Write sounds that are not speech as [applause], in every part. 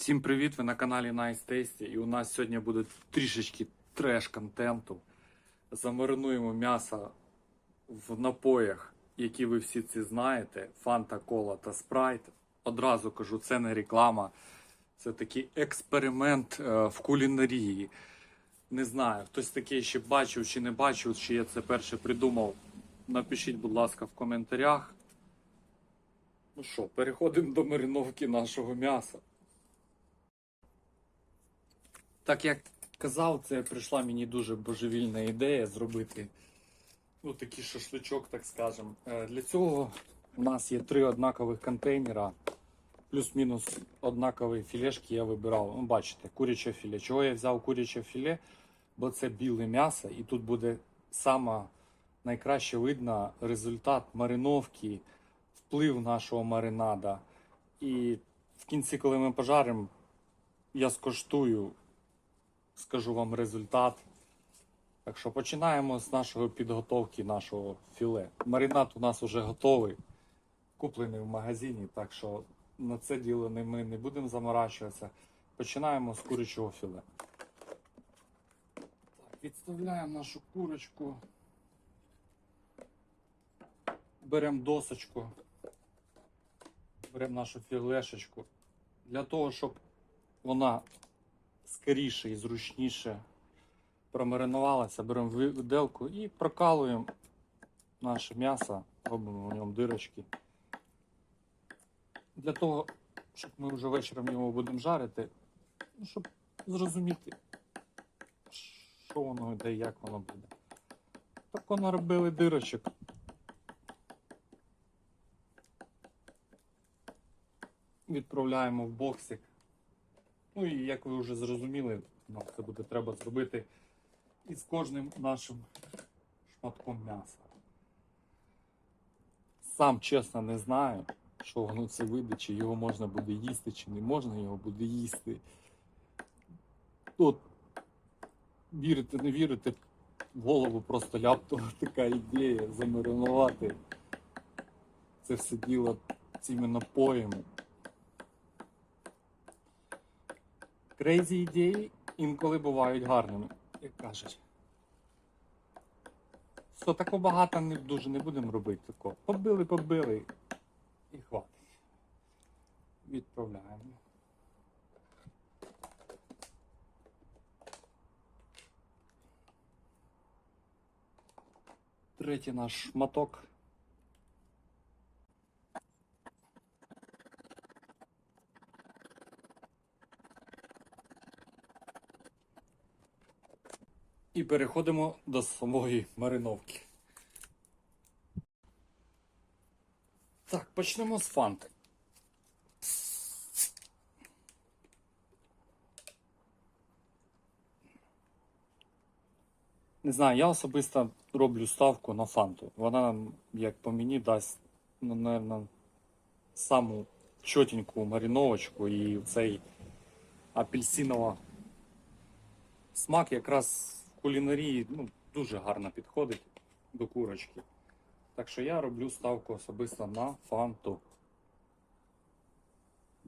Всім привіт! Ви на каналі Nice Tasty і у нас сьогодні буде трішечки треш-контенту. Замаринуємо м'ясо в напоях, які ви всі ці знаєте: Фанта, Кола та Спрайт. Одразу кажу, це не реклама, це такий експеримент е, в кулінарії. Не знаю, хтось таке ще бачив чи не бачив, чи я це перше придумав. Напишіть, будь ласка, в коментарях. Ну що, переходимо до мариновки нашого м'яса. Так як казав, це прийшла мені дуже божевільна ідея зробити ну, такий шашличок, так скажем. Е, Для цього у нас є три однакових контейнера, плюс-мінус однакові філешки я вибирав. Ну, бачите, куряче філе. Чого я взяв куряче філе? Бо це біле м'ясо, і тут буде саме найкраще видно результат мариновки, вплив нашого маринада. І в кінці, коли ми пожаримо, я скоштую скажу вам результат. Так що починаємо з нашої підготовки нашого філе. Маринад у нас вже готовий, куплений в магазині, так що на це діло ми не будемо заморачуватися. Починаємо з курячого філе. Відставляємо нашу курочку. Беремо досочку. Беремо нашу філешечку. Для того, щоб вона скоріше і зручніше промаринувалася, беремо виделку і прокалуємо наше м'ясо, робимо в ньому дирочки. Для того, щоб ми вже вечором його будемо жарити, ну, щоб зрозуміти, що воно йде, як воно буде. Так воно робили дирочок. Відправляємо в боксик. Ну і як ви вже зрозуміли, нам це буде треба зробити із кожним нашим шматком м'яса. Сам чесно не знаю, що воно це вийде, чи його можна буде їсти, чи не можна його буде їсти. От, вірите, не вірите, в голову просто ляптова [laughs] така ідея замаринувати це все діло цими напоями. Крейзі ідеї інколи бувають гарними, як кажуть. Що такого багато не дуже не будемо робити такого. Побили, побили і хватить. Відправляємо. Третій наш шматок. Переходимо до самої мариновки. Так, почнемо з фанти. Не знаю, я особисто роблю ставку на фанту. Вона, як по мені, дасть, ну, наверное, саму чотеньку мариновочку і цей апельсиново смак якраз кулінарії ну, дуже гарно підходить до курочки. Так що я роблю ставку особисто на фанту.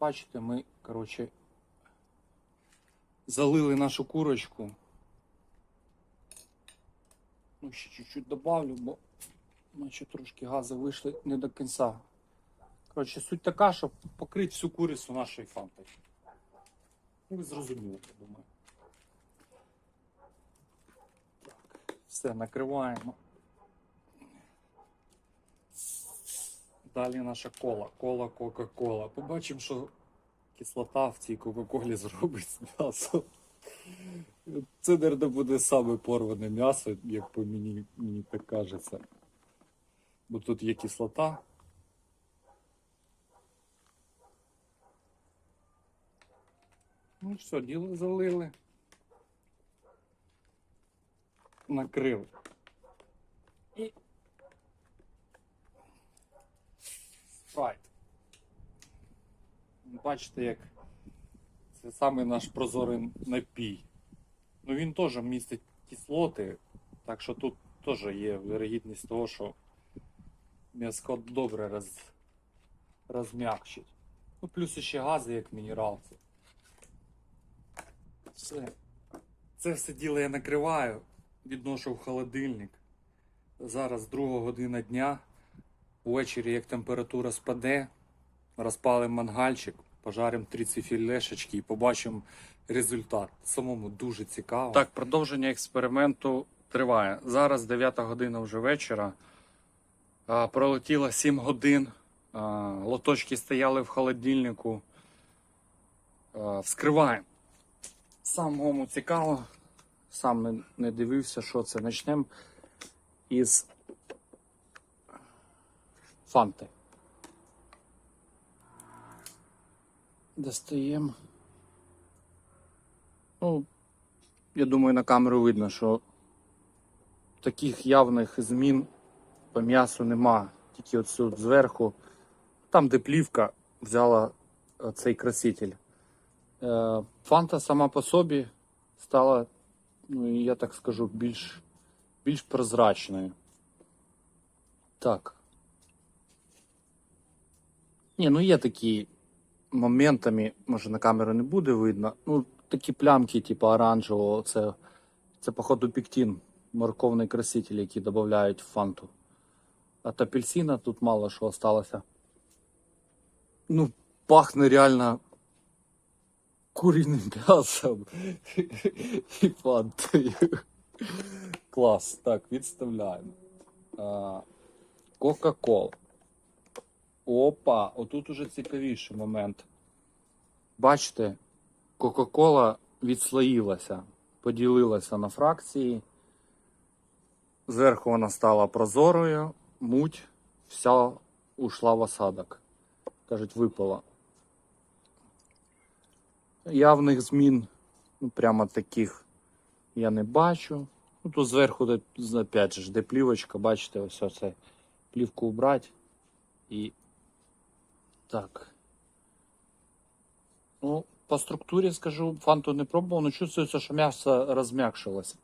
Бачите, ми, коротше, залили нашу курочку. Ну, ще чуть-чуть добавлю, бо наче трошки гази вийшли не до кінця. Коротше, суть така, щоб покрити всю курицю нашою фантою. Ну, ви зрозуміли, я думаю. Все, накриваємо. Далі наша кола. Кола Кока-Кола. Побачимо, що кислота в цій Кока-Колі зробить з м'ясом. Це, наверное, буде саме порване м'ясо, як по мені, мені так кажеться. Бо тут є кислота. Ну все, діло залили. Накрили. І спрайт. Бачите, як це саме наш прозорий напій. Ну він теж містить кислоти, так що тут теж є вирогідність того, що м'яско добре роз... розм'якчить. Ну, плюс ще гази, як мінералці. Все. Це все діло я накриваю, відношу в холодильник. Зараз друга година дня. Ввечері, як температура спаде, розпалимо мангальчик, пожаримо три ці філешечки і побачимо результат. Самому дуже цікаво. Так, продовження експерименту триває. Зараз 9 година вже вечора. А, Пролетіло 7 годин. А, Лоточки стояли в холодильнику. А, Вскриваємо. Самому цікаво. Сам не, дивився, що це. Почнемо із фанти. Достаємо. Ну, я думаю, на камеру видно, що таких явних змін по м'ясу нема. Тільки от тут зверху, там, де плівка, взяла е, цей краситель. Е, Фанта сама по собі стала, ну я так скажу, більш, більш прозрачною. Так. Ні, ну є такі моментами, може на камеру не буде видно. Ну, такі плямки, типу оранжевого, це, це походу пектин, морковний краситель, який додають в фанту. От апельсина тут мало що осталося. Ну, пахне реально куріним [laughs] м'ясом і фантою. Клас. Так, відставляємо. Кока-кола. Опа, отут уже цікавіший момент. Бачите, Кока-кола відслоїлася, поділилася на фракції. Зверху вона стала прозорою, муть вся ушла в осадок. Кажуть, випала. Явних змін, ну, прямо таких я не бачу. Ну, тут зверху, опять же, де плівочка, бачите, ось це плівку убрати. І так. Ну, по структурі скажу, фанту не пробував, але чувствується, що м'ясо розм'якшилося.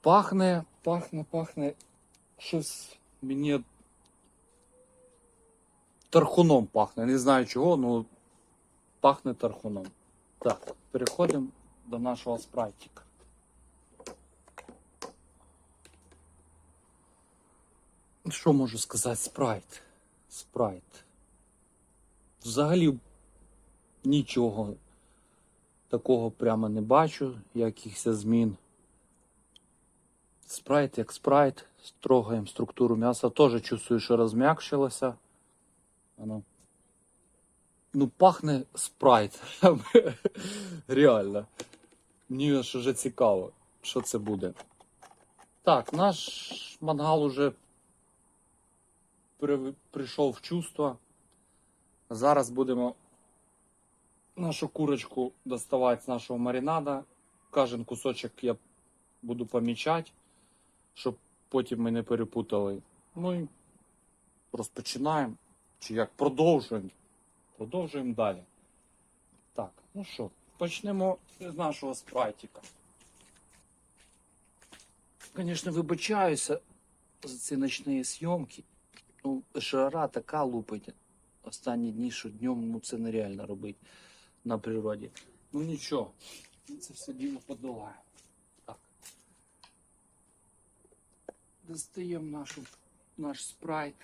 Пахне, пахне, пахне щось мені тархуном пахне. Не знаю чого, але пахне тархуном. Так, переходимо до нашого спрайтика. Що можу сказати? Спрайт. Спрайт. Взагалі нічого такого прямо не бачу, якихось змін. Спрайт як спрайт. Строгаємо структуру м'яса. Теж чувствую, що розм'якшилося. Воно. Ну, пахне спрайт. [laughs] Реально. Мені аж вже цікаво, що це буде. Так, наш мангал уже при- прийшов в чувство. Зараз будемо нашу курочку доставати з нашого маринада. Кожен кусочок я буду помічати, щоб потім ми не перепутали. Ну і розпочинаємо. Чи як продовжуємо. Продовжуємо далі. Так, ну що, почнемо з нашого спрайтика. Звісно, вибачаюся за ці ночні зйомки. Ну, жара така лупить останні дні, що днем ну, це нереально робити на природі. Ну нічого, це все діло подолаємо. Так. Достаємо нашу, наш спрайт.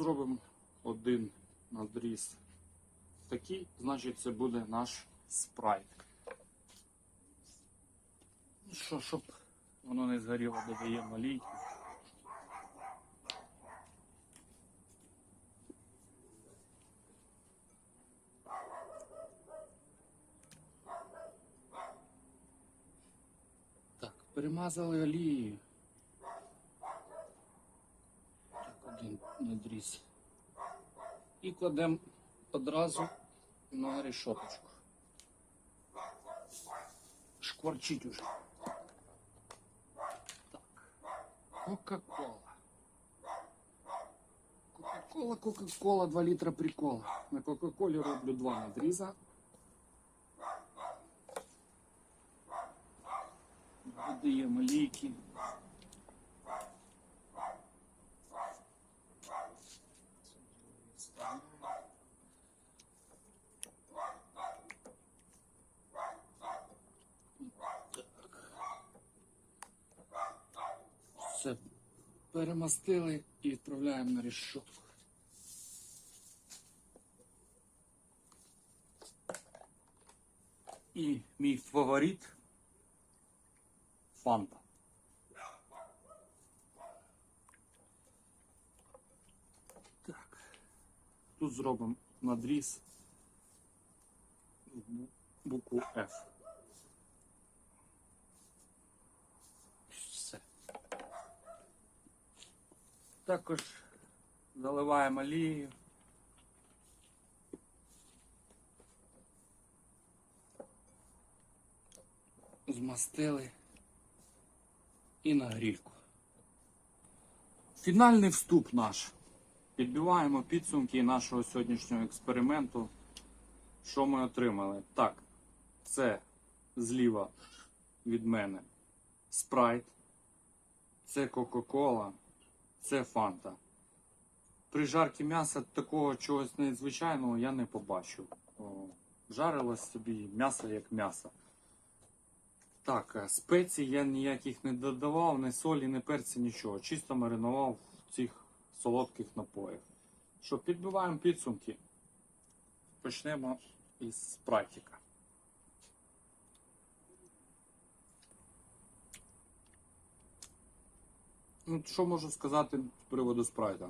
Зробимо один надріз такий, значить це буде наш спрайт. Ну що, щоб воно не згоріло, додаємо олійки. Так, перемазали олією. один надріз. І кладемо одразу на решеточку. Шкварчить уже. Так. Кока-кола. Кока-кола. Кола Кока-Кола 2 літра прикол. На Кока-Колі роблю два надріза. Додаємо ліки. Перемастили і відправляємо на решетку. І мій фаворит фанта. Так. Тут зробимо надріз букву F. Також заливаємо олією. Змастили і на грільку. Фінальний вступ наш. Підбиваємо підсумки нашого сьогоднішнього експерименту. Що ми отримали? Так, це зліва від мене спрайт, це Кока-Кола, це Фанта. При жарці м'яса такого чогось незвичайного я не побачив. Жарилось собі м'ясо як м'ясо. Так, е, спецій я ніяких не додавав, ні солі, ні перці, нічого. Чисто маринував в цих солодких напоях. Що, підбиваємо підсумки. Почнемо із спрайтика. Ну, що можу сказати з приводу спрайта?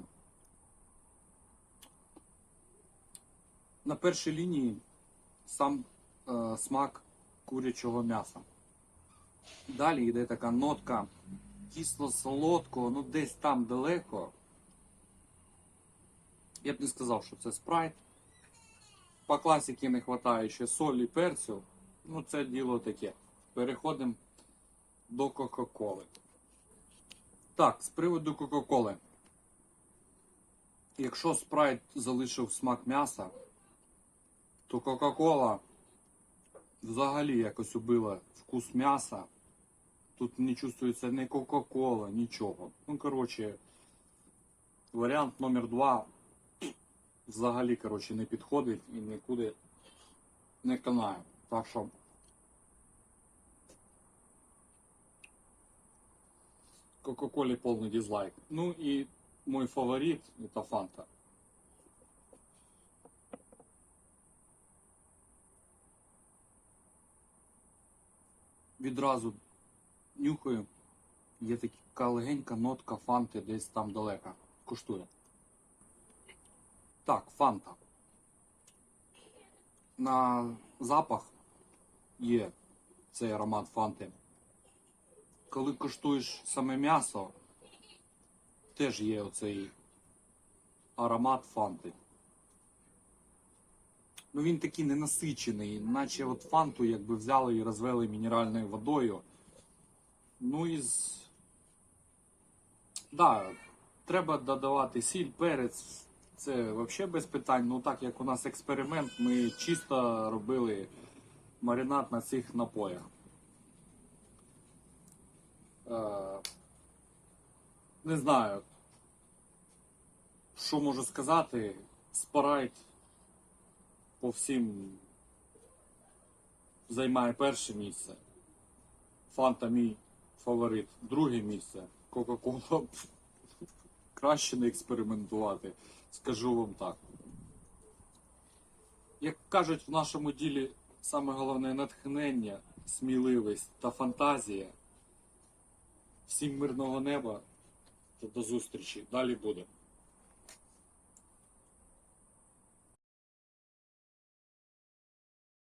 На першій лінії сам е, смак курячого м'яса. Далі йде така нотка кисло-солодкого, ну десь там далеко. Я б не сказав, що це спрайт. По класіки не вистачає ще солі, перцю. Ну, це діло таке. Переходимо до Кока-Коли. Так, з приводу Кока-Коли. Якщо спрайт залишив смак м'яса, то Кока-Кола взагалі якось убила вкус м'яса. Тут не чувствується ні Кока-Кола, нічого. Ну, коротше, варіант номер два взагалі, коротше, не підходить і нікуди не канає. Так що. Кока-Колі повний дизлайк. Ну і мой фаворит это Фанта. Відразу нюхаю. Є така легенька нотка фанти десь там далека. Куштує. Так, фанта. На запах є цей аромат фанти. Коли куштуєш саме м'ясо, теж є оцей аромат фанти. Ну він такий ненасичений, наче от фанту якби взяли і розвели мінеральною водою. Ну і з... Да, треба додавати сіль, перець. Це взагалі без питань. Ну так як у нас експеримент, ми чисто робили маринад на цих напоях. Е, не знаю, що можу сказати. Спарайт по всім займає перше місце. Фанта мій фаворит. Друге місце. Кока-Кола краще не експериментувати. Скажу вам так. Як кажуть в нашому ділі, саме головне натхнення, сміливість та фантазія. Всім мирного неба та до зустрічі. Далі буде.